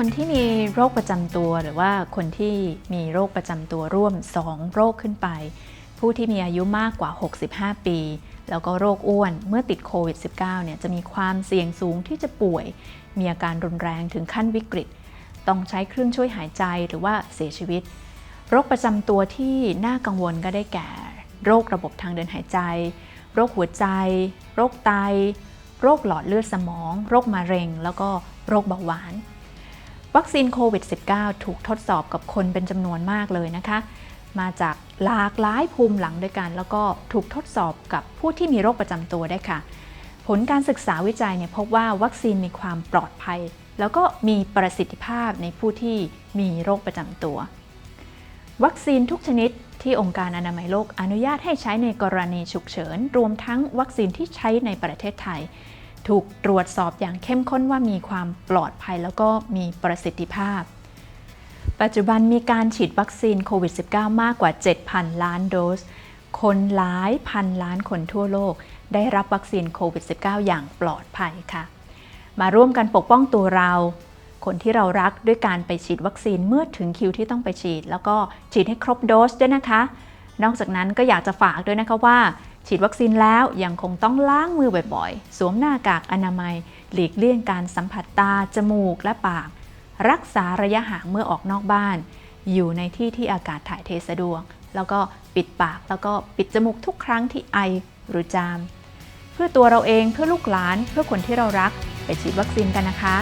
คนที่มีโรคประจำตัว หรือว่าคนที่มีโรคประจำตัวร่วม 2 โรคขึ้นไป ผู้ที่มีอายุมากกว่า 65 ปี แล้วก็โรคอ้วนเมื่อติดโควิด -19 เนี่ยจะมีความเสี่ยงสูงที่จะป่วย มีอาการรุนแรงถึงขั้นวิกฤต ต้องใช้เครื่องช่วยหายใจหรือว่าเสียชีวิต โรคประจำตัวที่น่ากังวลก็ได้แก่ โรคระบบทางเดินหายใจ โรคหัวใจ โรคไต โรคหลอดเลือดสมอง โรคมะเร็ง แล้วก็โรคเบาหวาน วัคซีนโควิด -19 ถูกทดสอบกับคนเป็นจำนวนมากเลยนะคะ มาจากหลากหลายภูมิหลังด้วยกัน แล้วก็ถูกทดสอบกับผู้ที่มีโรคประจำตัวได้ค่ะ ผลการศึกษาวิจัยเนี่ยพบว่าวัคซีนมีความปลอดภัย แล้วก็มีประสิทธิภาพในผู้ที่มีโรคประจำตัว วัคซีนทุกชนิดที่องค์การอนามัยโลกอนุญาตให้ใช้ในกรณีฉุกเฉิน รวมทั้งวัคซีนที่ใช้ในประเทศไทย ถูกตรวจสอบอย่างเข้มข้นว่ามีความปลอดภัยแล้วก็มีประสิทธิภาพ ปัจจุบันมีการฉีดวัคซีนโควิด -19 มากกว่า 7,000 ล้านโดส คนหลายพันล้านคนทั่วโลก ได้รับวัคซีนโควิด -19 อย่างปลอดภัยค่ะ มาร่วมกันปกป้องตัวเรา คนที่เรารักด้วยการไปฉีดวัคซีนเมื่อถึงคิวที่ต้องไปฉีด แล้วก็ฉีดให้ครบโดสด้วยนะคะ นอกจากนั้นก็อยากจะฝากด้วยนะคะว่า ฉีดวัคซีนแล้วยังคงต้องล้างมือบ่อยๆ สวมหน้ากากอนามัย หลีกเลี่ยงการสัมผัสตา จมูก และปาก รักษาระยะห่างเมื่อออกนอกบ้าน อยู่ในที่ที่อากาศถ่ายเทสะดวก แล้วก็ปิดปากแล้วก็ปิดจมูกทุกครั้งที่ไอหรือจาม เพื่อตัวเราเองเพื่อลูกหลานเพื่อคนที่เรารัก ไปฉีดวัคซีนกันนะคะ